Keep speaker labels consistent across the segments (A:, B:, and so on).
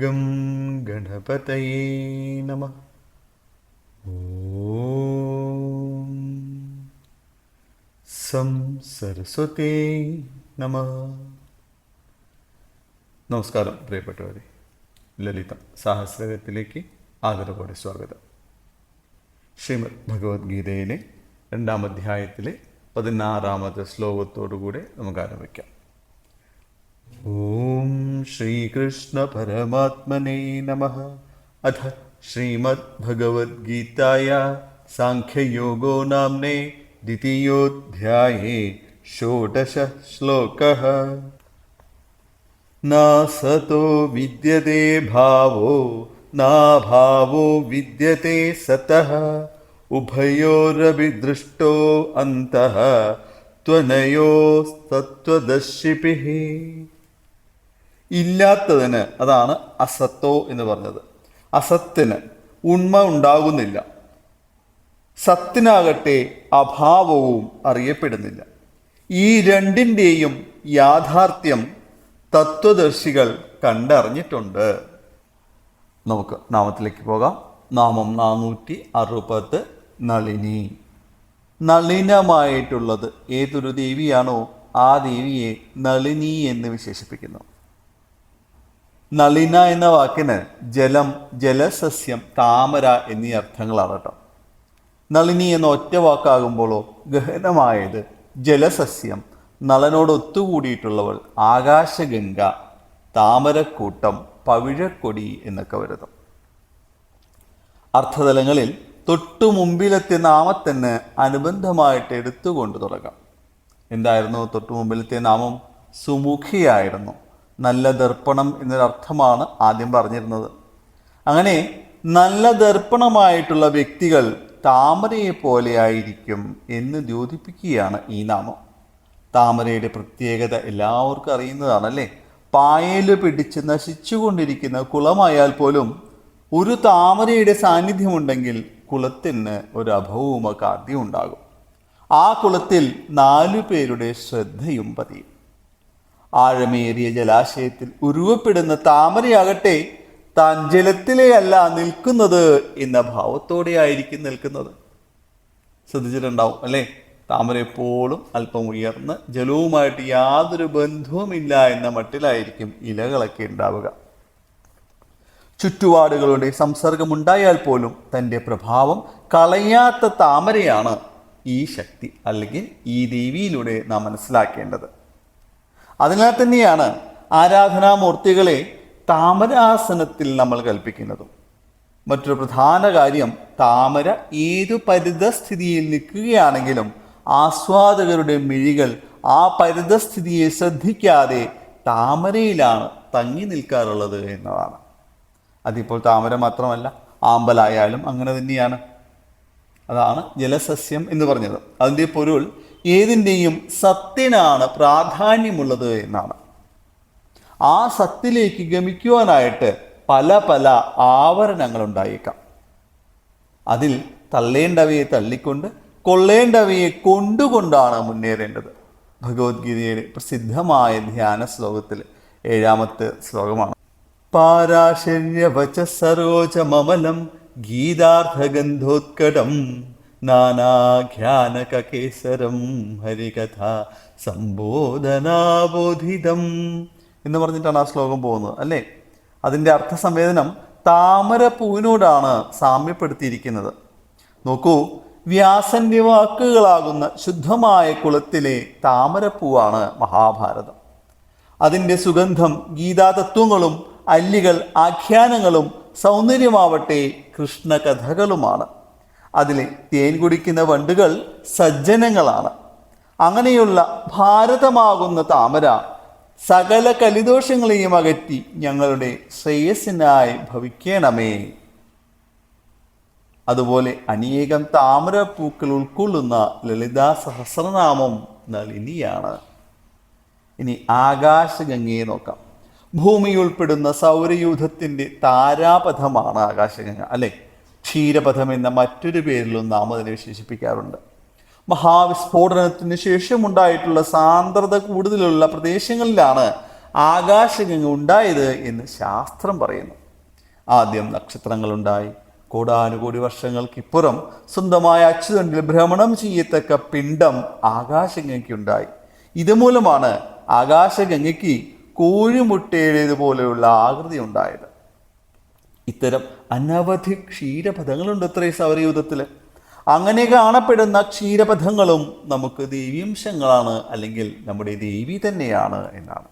A: Gum ഗണപതയേ നമ. ഓം some സരസ്വതേ നമ. നമസ്കാരം പ്രിയപ്പെട്ടവരെ. ലളിത സാഹസ്രകത്തിലേക്ക് ആദരവോടെ സ്വാഗതം. ശ്രീമദ് ഭഗവത്ഗീതയിലെ രണ്ടാം അധ്യായത്തിലെ പതിനാറാമത്തെ ശ്ലോകത്തോടുകൂടെ നമുക്ക് ആരംഭിക്കാം. श्रीकृष्णपरमात्मने नमः। अथ श्रीमद्भगवद्गीताया साङ्ख्ययोगो नाम्ने द्वितीयोऽध्याये षोडशः श्लोकः। न सतो विद्यते भावो, नाभावो विद्यते सतः। उभयोरपि दृष्टो अन्तः त्वनयोस्तत्त्वदशिपिः ഇല്ലാത്തതിന് അതാണ് അസത്തോ എന്ന് പറഞ്ഞത്. അസത്തിന് ഉണ്മ ഉണ്ടാകുന്നില്ല. സത്തിനാകട്ടെ അഭാവവും അറിയപ്പെടുന്നില്ല. ഈ രണ്ടിന്റെയും യാഥാർത്ഥ്യം തത്വദർശികൾ കണ്ടറിഞ്ഞിട്ടുണ്ട്. നമുക്ക് നാമത്തിലേക്ക് പോകാം. നാമം നാനൂറ്റി അറുപത് നളിനി. നളിനമായിട്ടുള്ളത് ഏതൊരു ദേവിയാണോ ആ ദേവിയെ നളിനി എന്ന് വിശേഷിപ്പിക്കുന്നു. നളിന എന്ന വാക്കിന് ജലം ജലസസ്യം താമര എന്നീ അർത്ഥങ്ങളാണ് കേട്ടോ. നളിനി എന്ന ഒറ്റ വാക്കാകുമ്പോഴോ ഗഹനമായത് ജലസസ്യം. നളനോട് ഒത്തുകൂടിയിട്ടുള്ളവൾ ആകാശഗംഗ താമരക്കൂട്ടം പവിഴക്കൊടി എന്നൊക്കെ വരുന്നു. അർത്ഥതലങ്ങളിൽ തൊട്ടു മുമ്പിലെത്തിയ നാമത്തിന് അനുബന്ധമായിട്ട് എടുത്തുകൊണ്ട് തുടങ്ങാം. എന്തായിരുന്നു തൊട്ടു മുമ്പിലെത്തിയ നാമം? സുമുഖിയായിരുന്നു. നല്ല ദർപ്പണം എന്നൊരർത്ഥമാണ് ആദ്യം പറഞ്ഞിരുന്നത്. അങ്ങനെ നല്ല ദർപ്പണമായിട്ടുള്ള വ്യക്തികൾ താമരയെ പോലെയായിരിക്കും എന്ന് ദ്യോതിപ്പിക്കുകയാണ് ഈ നാമം. താമരയുടെ പ്രത്യേകത എല്ലാവർക്കും അറിയുന്നതാണല്ലേ പായൽ പിടിച്ച് നശിച്ചുകൊണ്ടിരിക്കുന്ന കുളമായാൽ പോലും ഒരു താമരയുടെ സാന്നിധ്യമുണ്ടെങ്കിൽ കുളത്തിന് ഒരു അഭവവും കാദ്യം ഉണ്ടാകും. ആ കുളത്തിൽ നാലു പേരുടെ ശ്രദ്ധയും പതിയും. ആഴമേറിയ ജലാശയത്തിൽ ഉരുവപ്പെടുന്ന താമരയാകട്ടെ താൻ ജലത്തിലെയല്ല നിൽക്കുന്നത് എന്ന ഭാവത്തോടെ ആയിരിക്കും നിൽക്കുന്നത്. ശ്രദ്ധിച്ചിട്ടുണ്ടാവും അല്ലേ? താമര എപ്പോഴും അല്പം ഉയർന്ന് ജലവുമായിട്ട് യാതൊരു ബന്ധവുമില്ല എന്ന മട്ടിലായിരിക്കും ഇലകളൊക്കെ ഉണ്ടാവുക. ചുറ്റുപാടുകളുടെ സംസർഗമുണ്ടായാൽ പോലും തന്റെ പ്രഭാവം കളയാത്ത താമരയാണ് ഈ ശക്തി അല്ലെങ്കിൽ ഈ ദേവിയിലൂടെ നാം മനസ്സിലാക്കേണ്ടത്. അതിനാൽ തന്നെയാണ് ആരാധനാമൂർത്തികളെ താമരാസനത്തിൽ നമ്മൾ കൽപ്പിക്കുന്നതും. മറ്റൊരു പ്രധാന കാര്യം താമര ഏതു പരിതസ്ഥിതിയിൽ നിൽക്കുകയാണെങ്കിലും ആസ്വാദകരുടെ മിഴികൾ ആ പരിതസ്ഥിതിയെ ശ്രദ്ധിക്കാതെ താമരയിലാണ് തങ്ങി നിൽക്കാറുള്ളത് എന്നതാണ്. അതിപ്പോൾ താമര മാത്രമല്ല ആമ്പലായാലും അങ്ങനെ തന്നെയാണ്. അതാണ് ജലസസ്യം എന്ന് പറഞ്ഞത്. അതിന്റെ പൊരുൾ ഏതിന്റെയും സത്തിനാണ് പ്രാധാന്യമുള്ളത് എന്നാണ്. ആ സത്തിലേക്ക് ഗമിക്കുവാനായിട്ട് പല പല ആവരണങ്ങൾ ഉണ്ടായേക്കാം അതിൽ തള്ളേണ്ടവയെ തള്ളിക്കൊണ്ട് കൊള്ളേണ്ടവയെ കൊണ്ടുകൊണ്ടാണ് മുന്നേറേണ്ടത്. ഭഗവത്ഗീതയുടെ പ്രസിദ്ധമായ ധ്യാന ശ്ലോകത്തിൽ ഏഴാമത്തെ ശ്ലോകമാണ്. പാരാശര്യവച സരോജമമലം ഗീതാർത്ഥഗന്ധോത്കടം നാനാഖ്യാനകേസരം ഹരികഥ സംബോധനാബോധിതം. എന്ന് പറഞ്ഞിട്ടാണ് ആ ശ്ലോകം പോകുന്നത് അല്ലേ? അതിന്റെ അർത്ഥസംവേദനം താമര പൂവിനോടാണ് സാമ്യപ്പെടുത്തിയിരിക്കുന്നത്. നോക്കൂ വ്യാസന്റെ വാക്കുകളാകുന്ന ശുദ്ധമായ കുളത്തിലെ താമരപ്പൂവാണ് മഹാഭാരതം. അതിന്റെ സുഗന്ധം ഗീതാതത്വങ്ങളും അല്ലികൾ ആഖ്യാനങ്ങളും സൗന്ദര്യമാവട്ടെ കൃഷ്ണകഥകളുമാണ്. അതിലെ തേൻ കുടിക്കുന്ന വണ്ടുകൾ സജ്ജനങ്ങളാണ്. അങ്ങനെയുള്ള ഭാരതമാകുന്ന താമര സകല കലിദോഷങ്ങളെയും അകറ്റി ഞങ്ങളുടെ ശ്രേയസ്സിനായി ഭവിക്കണമേ. അതുപോലെ അനേകം താമരപ്പൂക്കൾ ഉൾക്കൊള്ളുന്ന ലളിതാ സഹസ്രനാമം നളിനിയാണ്. ഇനി ആകാശഗംഗയെ നോക്കാം. ഭൂമി ഉൾപ്പെടുന്ന സൗരയൂഥത്തിന്റെ താരാപഥമാണ് ആകാശഗംഗ അല്ലെ? ക്ഷീരപഥം എന്ന മറ്റൊരു പേരിലും നാം അതിനെ വിശേഷിപ്പിക്കാറുണ്ട്. മഹാവിസ്ഫോടനത്തിന് ശേഷമുണ്ടായിട്ടുള്ള സാന്ദ്രത കൂടുതലുള്ള പ്രദേശങ്ങളിലാണ് ആകാശഗംഗ ഉണ്ടായത് എന്ന് ശാസ്ത്രം പറയുന്നു. ആദ്യം നക്ഷത്രങ്ങളുണ്ടായി. കോടാനുകോടി വർഷങ്ങൾക്കിപ്പുറം സ്വന്തമായ അച്ചുതണ്ടിൽ ഭ്രമണം ചെയ്യത്തക്ക പിണ്ഡം ആകാശഗംഗയ്ക്കുണ്ടായി. ഇതുമൂലമാണ് ആകാശഗംഗയ്ക്ക് കോഴിമുട്ടയുടേതുപോലെയുള്ള ആകൃതി ഉണ്ടായത് ഇത്തരം അനവധി ക്ഷീരപഥങ്ങളുണ്ട് ഇത്രേ സൗരയൂഥത്തിൽ അങ്ങനെ കാണപ്പെടുന്ന ക്ഷീരപഥങ്ങളും നമുക്ക് ദേവീംശങ്ങളാണ് അല്ലെങ്കിൽ നമ്മുടെ ദേവി തന്നെയാണ് എന്നാണ്.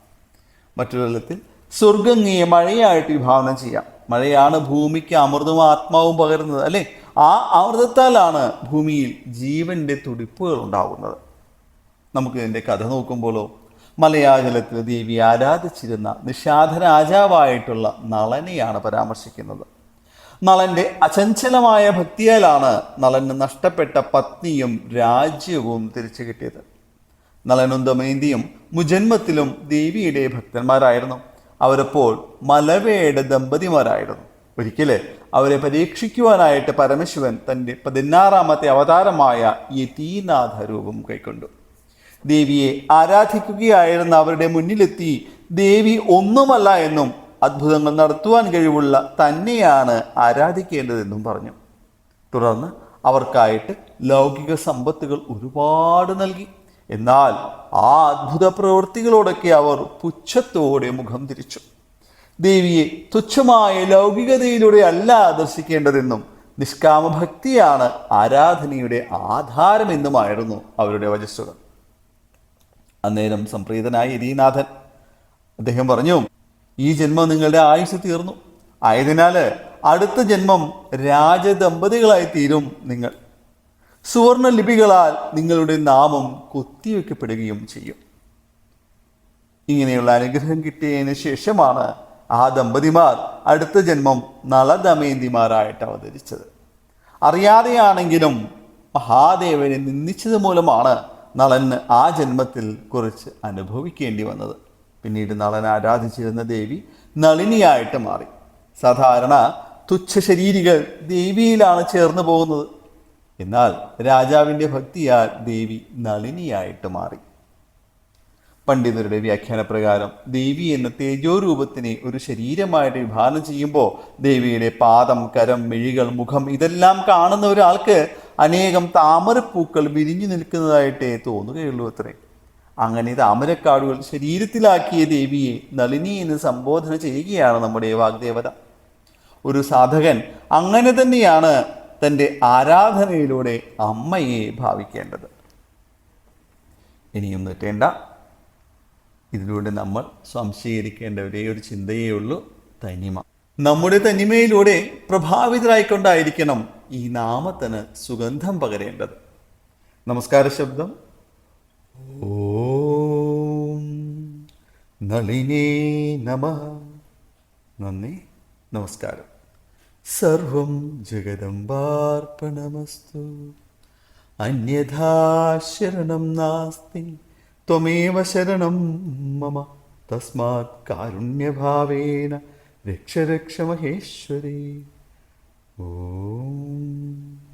A: മറ്റൊരു തലത്തിൽ സ്വർഗങ്ങിയെ മഴയായിട്ട് വിഭാവനം ചെയ്യാം. മഴയാണ് ഭൂമിക്ക് അമൃതവും ആത്മാവും പകരുന്നത് അല്ലേ? ആ അമൃതത്താലാണ് ഭൂമിയിൽ ജീവന്റെ തുടിപ്പുകൾ ഉണ്ടാകുന്നത്. നമുക്ക് ഇതിന്റെ കഥ നോക്കുമ്പോഴോ മലയാജലത്തിൽ ദേവി ആരാധിച്ചിരുന്ന നിഷാദ രാജാവായിട്ടുള്ള നളനെയാണ് പരാമർശിക്കുന്നത്. നളന്റെ അചഞ്ചലമായ ഭക്തിയാലാണ് നളന് നഷ്ടപ്പെട്ട പത്നിയും രാജ്യവും തിരിച്ചു കിട്ടിയത്. നളനും ദമയന്തിയും മുജന്മത്തിലും ദേവിയുടെ ഭക്തന്മാരായിരുന്നു. അവരപ്പോൾ മലവയുടെ ദമ്പതിമാരായിരുന്നു. ഒരിക്കലെ അവരെ പരീക്ഷിക്കുവാനായിട്ട് പരമശിവൻ തന്റെ പതിനാറാമത്തെ അവതാരമായ യതീനാഥ രൂപം കൈക്കൊണ്ടു. ദേവിയെ ആരാധിക്കുകയായിരുന്ന അവരുടെ മുന്നിലെത്തി ദേവി ഒന്നുമല്ല എന്നും അത്ഭുതങ്ങൾ നടത്തുവാൻ കഴിവുള്ള തന്നെയാണ് ആരാധിക്കേണ്ടതെന്നും പറഞ്ഞു. തുടർന്ന് അവർക്കായിട്ട് ലൗകിക സമ്പത്തുകൾ ഒരുപാട് നൽകി. എന്നാൽ ആ അത്ഭുത പ്രവൃത്തികളോടൊക്കെ അവർ പുച്ഛത്തോടെ മുഖം തിരിച്ചു. ദേവിയെ തുച്ഛമായ ലൗകികതയിലൂടെ അല്ല ദർശിക്കേണ്ടതെന്നും നിഷ്കാമഭക്തിയാണ് ആരാധനയുടെ ആധാരമെന്നുമായിരുന്നു അവരുടെ വചസ്സുകൾ. അന്നേരം സംപ്രീതനായ യതീനാഥൻ അദ്ദേഹം പറഞ്ഞു ഈ ജന്മം നിങ്ങളുടെ ആയുസ് തീർന്നു. ആയതിനാൽ അടുത്ത ജന്മം രാജദമ്പതികളായി തീരും നിങ്ങൾ. സുവർണ ലിപികളാൽ നിങ്ങളുടെ നാമം കൊത്തിവെക്കപ്പെടുകയും ചെയ്യും. ഇങ്ങനെയുള്ള അനുഗ്രഹം കിട്ടിയതിന് ശേഷമാണ് ആ ദമ്പതിമാർ അടുത്ത ജന്മം നളദമയന്തിമാരായിട്ട് അവതരിച്ചത്. അറിയാതെയാണെങ്കിലും മഹാദേവനെ നിന്ദിച്ചത് മൂലമാണ് നളന് ആ ജന്മത്തിൽ കുറിച്ച് അനുഭവിക്കേണ്ടി വന്നത്. പിന്നീട് നളൻ ആരാധിച്ചിരുന്ന ദേവി നളിനിയായിട്ട് മാറി. സാധാരണ തുച്ഛ ശരീരികൾ ദേവിയിലാണ് ചേർന്ന് പോകുന്നത്. എന്നാൽ രാജാവിന്റെ ഭക്തിയാൽ ദേവി നളിനിയായിട്ട് മാറി. പണ്ഡിതരുടെ വ്യാഖ്യാനപ്രകാരം ദേവി എന്ന തേജോരൂപത്തിനെ ഒരു ശരീരമായിട്ട് വിഭാവനം ചെയ്യുമ്പോൾ ദേവിയുടെ പാദം കരം മിഴികൾ മുഖം ഇതെല്ലാം കാണുന്ന ഒരാൾക്ക് അനേകം താമരപ്പൂക്കൾ വിരിഞ്ഞു നിൽക്കുന്നതായിട്ടേ തോന്നുകയുള്ളൂ അത്രേ. അങ്ങനെ താമരക്കാടുകൾ ശരീരത്തിലാക്കിയ ദേവിയെ നളിനി എന്ന് സംബോധന ചെയ്യുകയാണ് നമ്മുടെ വാഗ്ദേവത. ഒരു സാധകൻ അങ്ങനെ തന്നെയാണ് തന്റെ ആരാധനയിലൂടെ അമ്മയെ ഭാവിക്കേണ്ടത്. ഇനിയും നീട്ടേണ്ട ഇതിലൂടെ നമ്മൾ സംശീകരിക്കേണ്ട ഒരേ ഒരു ചിന്തയേ ഉള്ളൂ. തനിമ. നമ്മുടെ തനിമയിലൂടെ പ്രഭാവിതരായിക്കൊണ്ടായിരിക്കണം ഈ നാമത്തിന് സുഗന്ധം പകരേണ്ടത്. നമസ്കാര ശബ്ദം ഓം നളിനേ നമ. നന്ദി നമസ്കാരം. സർവം ജഗദംബാർപ്പണമസ്തു. അന്യഥാ ശരണം നാസ്തി ത്വമേവ ശരണം മമ. തസ്മാത് കാരുണ്യഭാവേന രക്ഷ രക്ഷ മഹേശ്വരി. ഓം.